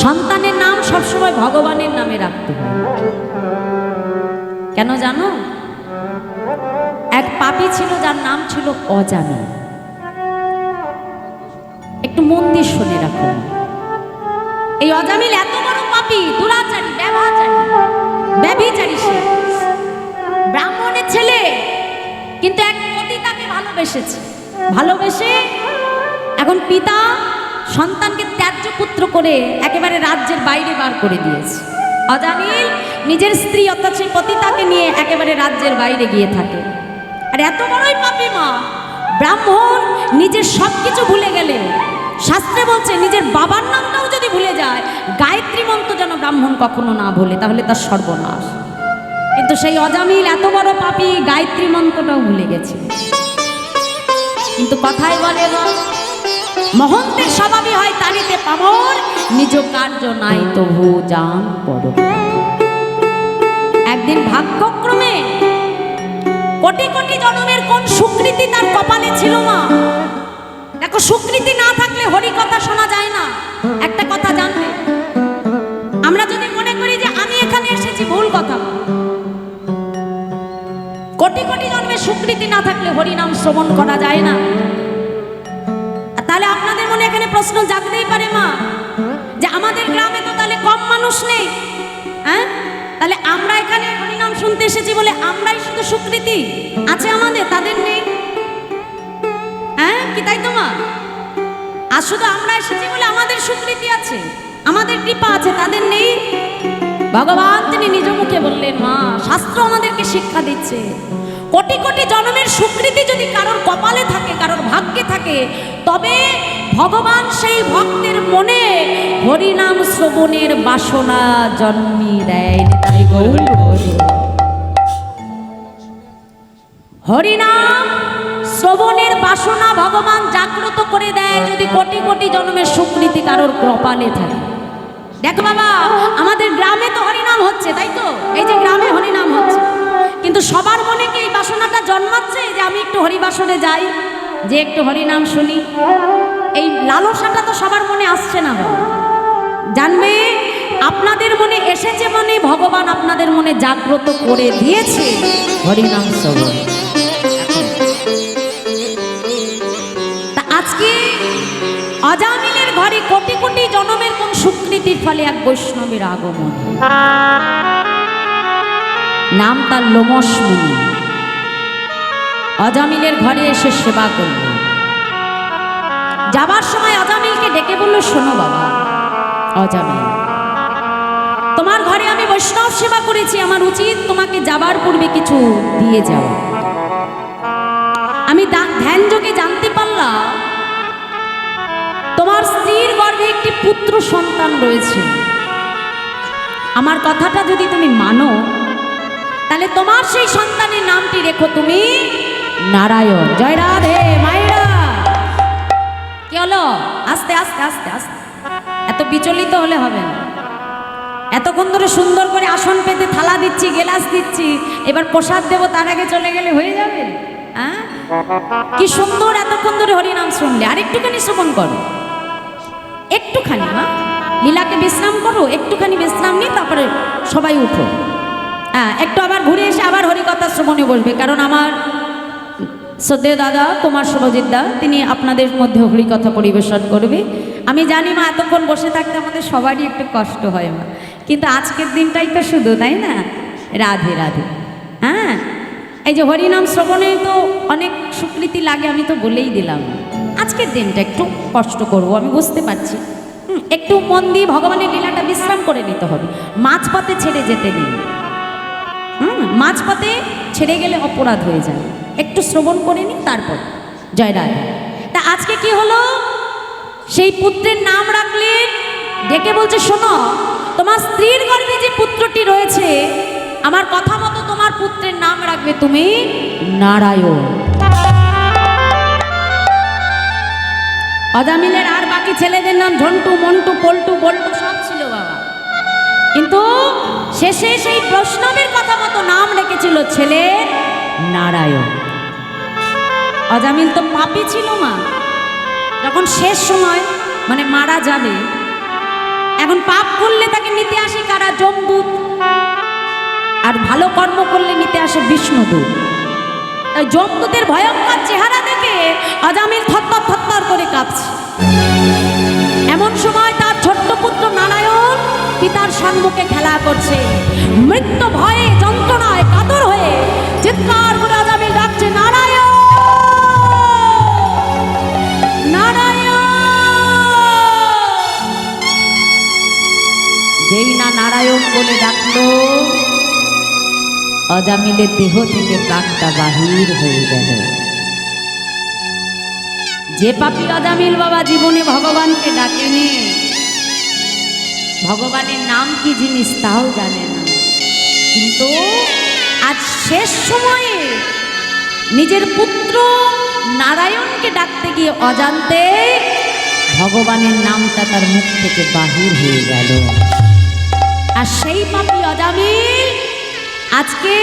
সন্তানের নাম সবসময় ভগবানের নামে রাখতে হয়। কেন জানো? এক পাপি ছিল, যার নাম ছিল অজামি একটু মন দিয়ে শুনে রাখুন এই অজামিল এত বড় পাপি, দুরাচারী ব্যবহাচারী ব্যভিচারী সে। ব্রাহ্মণের ছেলে, কিন্তু এক পতি তাকে ভালোবেসেছে। ভালোবেসে এখন পিতা সন্তানকে ত্যায্য পুত্র করে একেবারে রাজ্যের বাইরে বার করে দিয়েছে। অজামিল নিজের স্ত্রী অর্থাৎ সেই পতিতাকে নিয়ে একেবারে রাজ্যের বাইরে গিয়ে থাকে। আর এত বড়ই পাপি মা। ব্রাহ্মণ নিজের সব কিছু ভুলে গেলে। শাস্ত্রে বলছে নিজের বাবার নামটাও যদি ভুলে যায় গায়ত্রী মন্ত্র যেন ব্রাহ্মণ কখনো না ভুলে তাহলে তার সর্বনাশ। কিন্তু সেই অজামিল এত বড় পাপি গায়ত্রী মন্ত্রটাও ভুলে গেছে। কিন্তু কথাই বলে গো, মহন্তের স্বভাবই হয় তারিতে পামর, নিজ কার্য নাই তবু যান পর একদিন ভাগ্যক্রমে কোটি কোটি জনমের কোন সুকৃতি তার কপালে ছিল মা দেখো, সুকৃতি না থাকলে হরি কথা শোনা যায় না। একটা কথা জানবে, আমরা যদি মনে করি যে আমি এখানে এসেছি, ভুল কথা। কোটি কোটি জন্মের সুকৃতি না থাকলে হরিনাম শ্রবণ করা যায় না। এখানে প্রশ্ন জাগতেই পারে মা। যে আমাদের গ্রামে তো তাহলে কম মানুষ নেই হ্যাঁ? তাহলে আমরা এখানে হরিনাম শুনতে এসেছি বলে আমরাই শুধু সুকৃতি। আছে আমাদের, তাদের নেই। হ্যাঁ কি তাই তো মা? আর শুধু আমরা এসেছি বলে আমাদের সুকৃতি আছে, আমাদের কৃপা আছে, তাদের নেই। ভগবান তিনি নিজ মুখে বললেন, মা, শাস্ত্র আমাদেরকে শিক্ষা দিচ্ছে। কোটি কোটি জন্মের সুকৃতি যদি কারোর কপালে থাকে, কারোর ভাগ্যে থাকে, তবে ভগবান সেই ভক্তের মনে হরিনাম শ্রবণের বাসনা জন্মি দেয় হরিনাম শ্রবণের বাসনা ভগবান জাগ্রত করে দেয় যদি কোটি কোটি জন্মের সুকৃতি কারোর কপালে থাকে। দেখো বাবা, আমাদের গ্রামে তো হরিনাম হচ্ছে, তাই তো? এই যে গ্রামে হরিনাম হচ্ছে। কিন্তু সবার মনে কি এই বাসনাটা জন্মাচ্ছে? যে আমি একটু হরিবাসনে যাই, যে একটু হরিনাম শুনি। এই লালসাটা তো সবার মনে আসছে না জানবে? আপনাদের মনে এসেছে মানে ভগবান আপনাদের মনে জাগ্রত করে দিয়েছে। হরিনাম তা আজকে অজামিলের ঘরে কোটি কোটি জনমের কোন সুকৃতির ফলে এক বৈষ্ণবের আগমন। নাম তার লোমস মুনি। অজামিলের ঘরে এসে সেবা করল যাবার সময় অজামিলকে ডেকে বলল, শোনো বাবা, অজামিল, তোমার ঘরে আমি বৈষ্ণব সেবা করেছি। আমার উচিত তোমাকে যাবার পূর্বে কিছু দিয়ে যাওয়া। আমি ধ্যান যোগে জানতে পারলাম, তোমার স্ত্রীর গর্ভে একটি পুত্র সন্তান রয়েছে। আমার কথাটা যদি তুমি মানো, তাহলে তোমার সেই সন্তানের নামটি রেখো তুমি নারায়ণ। জয় রাধে মায়েরা কি হলো? আস্তে আস্তে আস্তে আস্তে। এত বিচলিত হলে হবে না। এতক্ষণ ধরে সুন্দর করে আসন পেতে থালা দিচ্ছি, গেলাস দিচ্ছি, এবার প্রসাদ দেবো, তার আগে চলে গেলে হয়ে যাবে। হ্যাঁ? কি সুন্দর এতক্ষণ ধরে হরিনাম শুনলে। আর একটুখানি শ্রবণ করো। একটুখানি, মা। লীলাকে বিশ্রাম করো, একটুখানি বিশ্রাম নিয়ে তারপরে সবাই উঠো। হ্যাঁ একটু আবার ঘুরে এসে আবার হরিকথা শ্রবণে বসবে, কারণ আমার শ্রদ্ধেয় দাদা কুমার শুভজিৎ দা তিনি আপনাদের মধ্যে হরিকথা পরিবেশন করবে। আমি জানি মা, এতক্ষণ বসে থাকতে আমাদের সবারই একটু কষ্ট হয় মা। কিন্তু আজকের দিনটাই তো শুধু, তাই না? রাধে রাধে। হ্যাঁ? এই যে হরিনাম শ্রবণে তো অনেক স্বীকৃতি লাগে, আমি তো বলেই দিলাম। আজকের দিনটা একটু কষ্ট করব, আমি বুঝতে পারছি। একটু মন দিয়ে ভগবানের লীলাটা বিশ্রাম করে নিতে হবে। মাঝপথে ছেড়ে যেতে নেই। হুম, মাঝপথে ছেড়ে গেলে অপরাধ হয়ে যায়। একটু শ্রবণ করে নিন তারপর। জয় তা আজকে কি হলো? সেই পুত্রের নাম রাখলেন ডেকে বলছে, শোনো, তোমার স্ত্রীর গর্ভে যে পুত্রটি রয়েছে, আমার কথা মতো তোমার পুত্রের নাম রাখবে তুমি নারায়ণ। অজামিলের আর বাকি ছেলেদের নাম ঝন্টু, মন্টু, পল্টু, বল্টু সব ছিল বাবা। কিন্তু শেষে সেই বৈষ্ণবের কথা মতো নাম রেখেছিল ছেলের নারায়ণ। অজামিল তো পাপি ছিল মা। যখন শেষ সময় মানে মারা যাবে, এখন পাপ করলে তাকে নিতে আসে কারা? যমদূত আর ভালো কর্ম করলে নিতে আসে বিষ্ণুদূত। তাই যমদূতের ভয়ঙ্কর চেহারা দেখে আজামিল থরথর থরথর করে কাঁপছে। এমন সময় তার ছোট্ট পুত্র নারায়ণ পিতার সম্মুখে খেলা করছে। মৃত্যু ভয়ে যন্ত্রণায় বলে ডাকলো অজামিলের দেহ থেকে প্রাণটা বাহির হয়ে গেল। যে পাপি অজামিল বাবা জীবনে ভগবানকে ডাকেনি, ভগবানের নাম কি জিনিস তাও জানে না। কিন্তু আজ শেষ সময়ে নিজের পুত্র নারায়ণকে ডাকতে গিয়ে অজান্তে ভগবানের নামটা তার মুখ থেকে বাহির হয়ে গেল। আর সেই পাপি অজামিল আজকে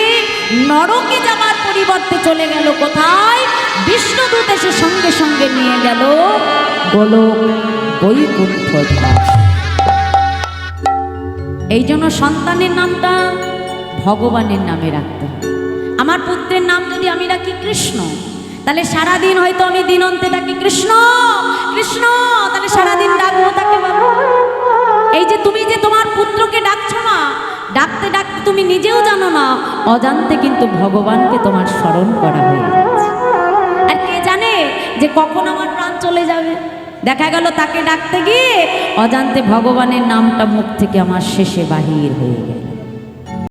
নরকে যাবার পরিবর্তে চলে গেল কোথায়? বিষ্ণুদূত এসে সঙ্গে সঙ্গে নিয়ে গেল গোলক বৈকুণ্ঠ। এই জন্য সন্তানের নামটা ভগবানের নামে রাখতে আমার পুত্রের নাম যদি আমি রাখি কৃষ্ণ, তাহলে সারাদিন হয়তো আমি দিনন্তে ডাকি কৃষ্ণ কৃষ্ণ, তাহলে সারাদিন ডাকবো তাকে বাবা। এই যে তুমি যে তোমার পুত্রকে ডাকছো না, ডাকতে ডাকতে তুমি নিজেও জানো না, অজান্তে কিন্তু ভগবানকে তোমার স্মরণ করা হয়ে আর কে জানে যে কখন আমার প্রাণ চলে যাবে? দেখা গেল তাকে ডাকতে গিয়ে অজান্তে ভগবানের নামটা মুখ থেকে আমার শেষে বাহির হয়ে গেল।